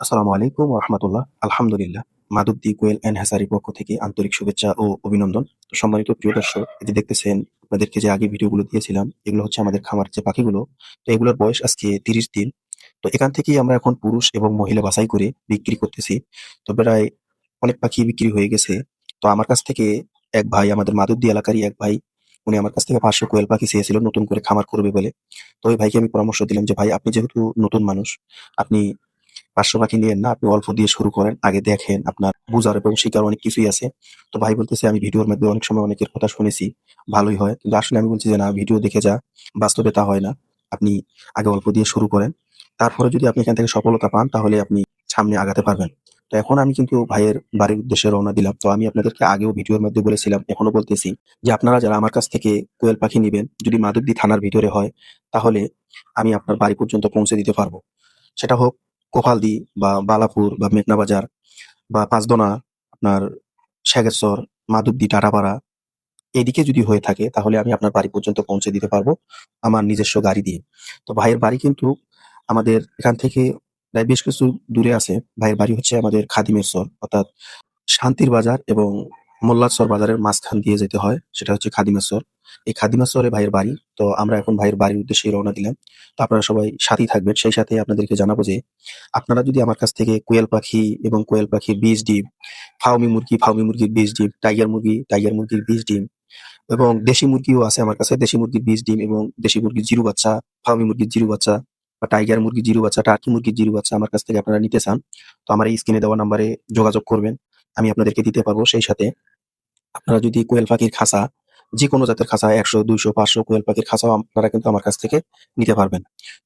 আসসালামু আলাইকুম রহমতুল্লাহ আলহামদুলিল্লাহ মাধবদী কোয়েল অ্যান্ড হ্যাসারির পক্ষ থেকে আন্তরিক শুভেচ্ছা ও অভিনন্দন। তো সম্মানিত প্রিয় দর্শক যে দেখতেছেন, আপনাদেরকে যে আগে ভিডিওগুলো দিয়েছিলাম, এগুলো হচ্ছে আমাদের খামার যে পাখিগুলো, তো এগুলোর বয়স আজকে তিরিশ দিন। তো এখান থেকেই আমরা এখন পুরুষ এবং মহিলা বাছাই করে বিক্রি করতেছি। তো প্রায় অনেক পাখি বিক্রি হয়ে গেছে। তো আমার কাছ থেকে এক ভাই, আমাদের মাধবদী এলাকারই এক ভাই, উনি আমার কাছ থেকে পাঁচশো কোয়েল পাখি চেয়েছিল নতুন করে খামার করবে বলে। তো ওই ভাইকে আমি পরামর্শ দিলাম যে, ভাই, আপনি যেহেতু নতুন মানুষ, আপনি পাঁচশো পাখি নিয়েন না, আপনি অল্প দিয়ে শুরু করেন, আগে দেখেন আপনার বুঝার এবং শিকার অনেক কিছুই আছে। তো ভাই বলতেছে, আমি ভিডিওর মধ্যে অনেক সময় অনেকের কথা শুনেছি, ভালোই হয়। কিন্তু আসলে আমি বলছি যে না, ভিডিও দেখে যা, বাস্তবে তা হয় না। আপনি আগে অল্প দিয়ে শুরু করেন, তারপরে যদি আপনি এখান থেকে সফলতা পান, তাহলে আপনি সামনে আগাতে পারবেন। তো এখন আমি কিন্তু ভাইয়ের বাড়ির উদ্দেশ্যে রওনা দিলাম। তো আমি আপনাদেরকে আগেও ভিডিওর মধ্যে বলেছিলাম, এখনও বলতেছি যে আপনারা যারা আমার কাছ থেকে কোয়েল পাখি নেবেন, যদি মাধবদী থানার ভিতরে হয়, তাহলে আমি আপনার বাড়ি পর্যন্ত পৌঁছে দিতে পারব। সেটা হোক কোফালদি বা বালাপুর বা মেঘনা বাজার বা পাঁচদনা, আপনার শেগেশ্বর মাধবদী, টাটাপাড়া, এদিকে যদি হয়ে থাকে তাহলে আমি আপনার বাড়ি পর্যন্ত পৌঁছে দিতে পারব আমার নিজস্ব গাড়ি দিয়ে। তো ভাইয়ের বাড়ি কিন্তু আমাদের এখান থেকে প্রায় বেশ কিছু দূরে আছে। ভাইয়ের বাড়ি হচ্ছে আমাদের খাদিমের সর অর্থাৎ শান্তির বাজার এবং মোল্লাচর বাজারের মাঝখান দিয়ে যেতে হয়, সেটা হচ্ছে খাদিমেশ্বর এই খাদিমেশ্বরে ভাইয়ের বাড়ি, তো আমরা এখন ভাইয়ের বাড়ির উদ্দেশ্যে রওনা দিলাম। তো আপনারা সবাই সাথেই থাকবেন, সেই সাথে আপনাদেরকে জানাব যে আপনারা যদি আমার কাছ থেকে কোয়েল পাখি এবং কোয়েল পাখির বীজ ডিম, ফাউমি মুরগি, ফাউমি মুরগির বীজ ডিম, টাইগার মুরগি, টাইগার মুরগির বীজ ডিম এবং দেশি মুরগিও আছে আমার কাছে, দেশি মুরগির বীজ ডিম এবং দেশি মুরগির জিরু বাচ্চা, ফাউমি মুরগির জিরু বাচ্চা বা টাইগার মুরগির জিরু বাচ্চা, টার্কি মুরগির জিরু বাচ্চা আমার কাছ থেকে আপনারা নিতে চান। তো আমার এই স্ক্রিনে দেওয়া নাম্বারে যোগাযোগ করবেন, আমি আপনাদেরকে দিতে পারব সেই সাথে। আপনারা যদি কোয়েল পাখির খাঁচা যে কোনো জাতের খাঁচা একশো, দুইশো, পাঁচশো কোয়েল পাখির খাঁচাও আপনারা কিন্তু আমার কাছ থেকে নিতে পারবেন।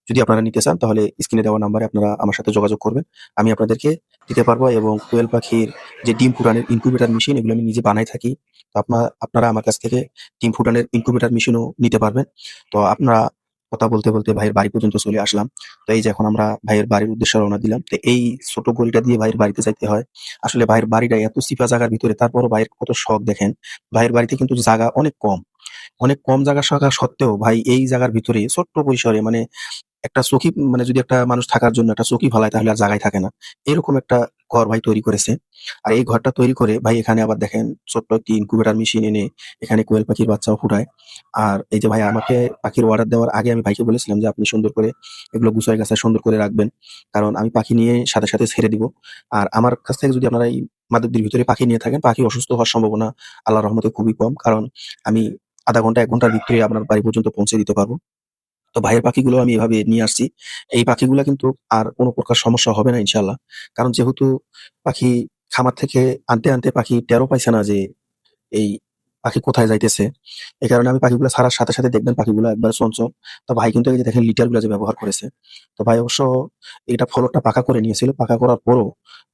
যদি আপনারা নিতে চান, তাহলে স্ক্রিনে দেওয়া নাম্বারে আপনারা আমার সাথে যোগাযোগ করবেন। আমি আপনাদেরকে দিতে পারব এবং কোয়েল পাখির যে ডিম ফুটানের ইনকিউবেটার মেশিন এগুলো আমি নিজে বানাই থাকি। তো আপনার আপনারা আমার কাছ থেকে ডিম ফুটানের ইনকিউবেটার মেশিনও নিতে পারবেন। তো আপনারা কথা বলতে বলতে ভাইয়ের বাড়ি পর্যন্ত চলে আসলাম। তো এই যে এখন আমরা ভাইয়ের বাড়ির উদ্দেশ্যে রওনা দিলাম। তো এই ছোট গলিটা দিয়ে ভাইয়ের বাড়িতে যাইতে হয়। আসলে ভাইয়ের বাড়িটা এত সিপা জায়গার ভিতরে, তারপরও ভাইয়ের কত শখ দেখেন। ভাইয়ের বাড়িতে কিন্তু জায়গা অনেক কম। অনেক কম জায়গা থাকা সত্ত্বেও ভাই এই জায়গার ভিতরে ছোট্ট পরিসরে মানে একটা চকি মানে যদি একটা মানুষ থাকার জন্য একটা চকি ফালায় তাহলে আর জায়গায় থাকে না। এরকম একটা ঘর ভাই তৈরি করেছে। আর এই ঘরটা তৈরি করে ভাই এখানে আবার দেখেন ছোট্ট একটি ইনকুবেটার মেশিন এনে এখানে কোয়েল পাখির বাচ্চাও ফুটায়। আর এই যে ভাই আমাকে পাখির অর্ডার দেওয়ার আগে আমি ভাইকে বলেছিলাম যে আপনি সুন্দর করে এগুলো গুছাই গাছায় সুন্দর করে রাখবেন। কারণ আমি পাখি নিয়ে সাথে সাথে ছেড়ে দিব। আর আমার কাছ থেকে যদি আপনারা এই মাদকদের ভিতরে পাখি নিয়ে থাকেন, পাখি অসুস্থ হওয়ার সম্ভাবনা আল্লাহ রহমতে খুবই কম। কারণ আমি আধা ঘণ্টা, এক ঘণ্টার ভিতরে আপনার বাড়ি পর্যন্ত পৌঁছে দিতে পারব। তো ভাইয়ের পাখিগুলো আমি এভাবে নিয়ে আসছি। এই পাখিগুলো কিন্তু আর কোনো প্রকার সমস্যা হবে না ইনশাল্লাহ কারণ যেহেতু পাখি খামার থেকে আনতে আনতে পাখি টেরো পাইছে না যে এই পাখি কোথায় যাইতেছে। এই কারণে আমি পাখিগুলো ছাড়ার সাথে সাথে দেখবেন পাখিগুলো একবার চঞ্চল। তো ভাই কিন্তু এই যে দেখেন লিটারগুলো যে ব্যবহার করেছে। তো ভাই অবশ্য এটা ফলকটা পাকা করে নিয়েছিল। পাকা করার পরও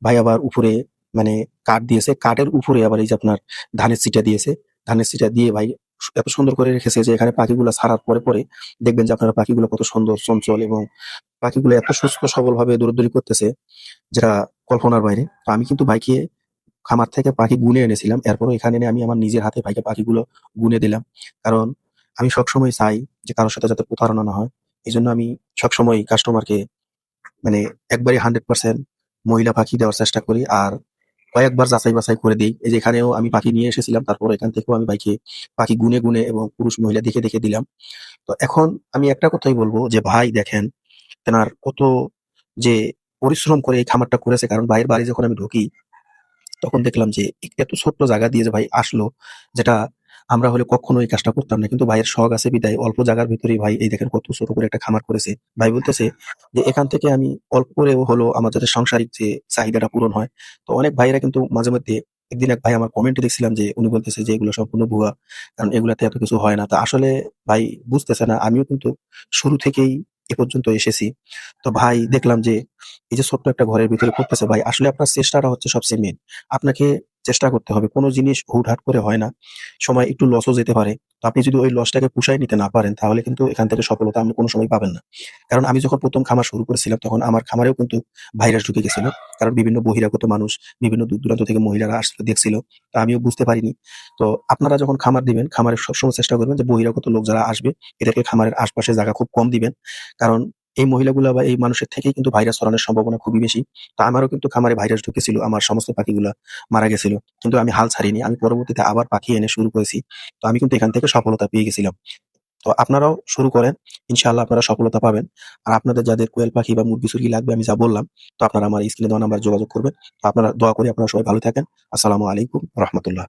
ভাই আবার উপরে মানে কাঠ দিয়েছে। কাঠের উপরে আবার এই যে আপনার ধানের সিটা দিয়েছে। ধানের সিটা দিয়ে ভাই এত সুন্দর করে রেখেছে যে এখানে পাখিগুলো ছাড়ার পরে পরে দেখবেন যে আপনারা পাখিগুলো কত সুন্দর, চঞ্চল এবং পাখিগুলো এত সুস্থ সবল ভাবে দৌড়দৌড়ি করতেছে যেটা কল্পনার বাইরে। তো আমি কিন্তু ভাইকে খামার থেকে পাখি গুনে এনেছিলাম। এরপরও এখানে এনে আমি আমার নিজের হাতে ভাইকে পাখিগুলো গুনে দিলাম। কারণ আমি সবসময় চাই যে কারোর সাথে যাতে প্রতারণা না হয়। এই জন্য আমি সবসময় কাস্টমারকে মানে একবারে হান্ড্রেড পার্সেন্ট মহিলা পাখি দেওয়ার চেষ্টা করি। আর কয়েকবার যাচাই বাছাই করে দিই। এই যেখানেও আমি পাখি নিয়ে এসেছিলাম, তারপর এখান থেকেও আমি পাখি পাখি গুনে গুনে এবং পুরুষ মহিলা দেখে দেখে দিলাম। তো এখন আমি একটা কথাই বলব যে, ভাই দেখেন, তেনার কত যে পরিশ্রম করে এই খামারটা করেছে। কারণ ভাইয়ের বাড়ি যখন আমি ঢুকি, তখন দেখলাম যে এত ছোট্ট জায়গা দিয়ে যে ভাই আসলো, যেটা আমরা হলে কখনো এই কাজটা করতাম না। কিন্তু ভাইয়ের শখ আছে বিদায়। অল্প জায়গার ভিতরেই ভাই, এই দেখেন কত ছোট করে একটা খামার করেছে। ভাই বলতেছে যে, এখান থেকে আমি অল্প করেও হলো আমাদের সাংসারিক যে চাহিদাটা পূরণ হয়। তো অনেক ভাইয়েরা কিন্তু মাঝে মধ্যে একদিন এক ভাই আমার কমেন্টে দেখছিলাম যে, উনি বলতেছে যে, এগুলো সম্পূর্ণ ভুয়া। কারণ এগুলাতে এত কিছু হয় না। তা আসলে ভাই বুঝতেছে না। আমিও কিন্তু শুরু থেকেই এ পর্যন্ত এসেছি। তো ভাই দেখলাম যে, এই যে ছোট্ট একটা ঘরের ভিতরে করতেছে ভাই, আসলে আপনার চেষ্টাটা হচ্ছে সবচেয়ে মেন আপনাকে চেষ্টা করতে হবে। কোনো জিনিস হুটহাট করে হয় না। সময় একটু লসও যেতে পারে। আপনি যদি ওই লসটাকে পুষাই নিতে না পারেন, তাহলে কিন্তু এখান থেকে সফলতা আপনি কোনো সময় পাবেন না। কারণ আমি যখন প্রথম খামার শুরু করেছিলাম, তখন আমার খামারেও কিন্তু ভাইরাস ঢুকে গেছিল। কারণ বিভিন্ন বহিরাগত মানুষ, বিভিন্ন দূর দূরান্ত থেকে মহিলারা আসলে দেখছিল। তা আমিও বুঝতে পারিনি। তো আপনারা যখন খামার দিবেন খামারের সবসময় চেষ্টা করবেন যে বহিরাগত লোক যারা আসবে, এদেরকে খামারের আশপাশে জায়গা খুব কম দিবেন। কারণ এই মহিলাগুলো বা এই মানুষের থেকেই কিন্তু ভাইরাস ছড়ানোর সম্ভাবনা খুবই বেশি। তো আমারও কিন্তু খামারে ভাইরাস ঢুকেছিল। আমার সমস্ত পাখিগুলা মারা গেছিল। কিন্তু আমি হাল ছাড়িনি। আমি পরবর্তীতে আবার পাখি এনে শুরু করেছি। তো আমি কিন্তু এখান থেকে সফলতা পেয়ে গেছিলাম। তো আপনারাও শুরু করেন। ইনশাআল্লাহ আপনারা সফলতা পাবেন। আর আপনাদের যাদের কোয়েল পাখি বা মুরগি-সুরগি লাগবে আমি যা বললাম, তো আপনারা আমার স্ক্রিনে দেওয়া নাম্বারে যোগাযোগ করবেন। তো আপনারা দোয়া করি আপনারা সবাই ভালো থাকেন। আসসালামু আলাইকুম রাহমাতুল্লাহ।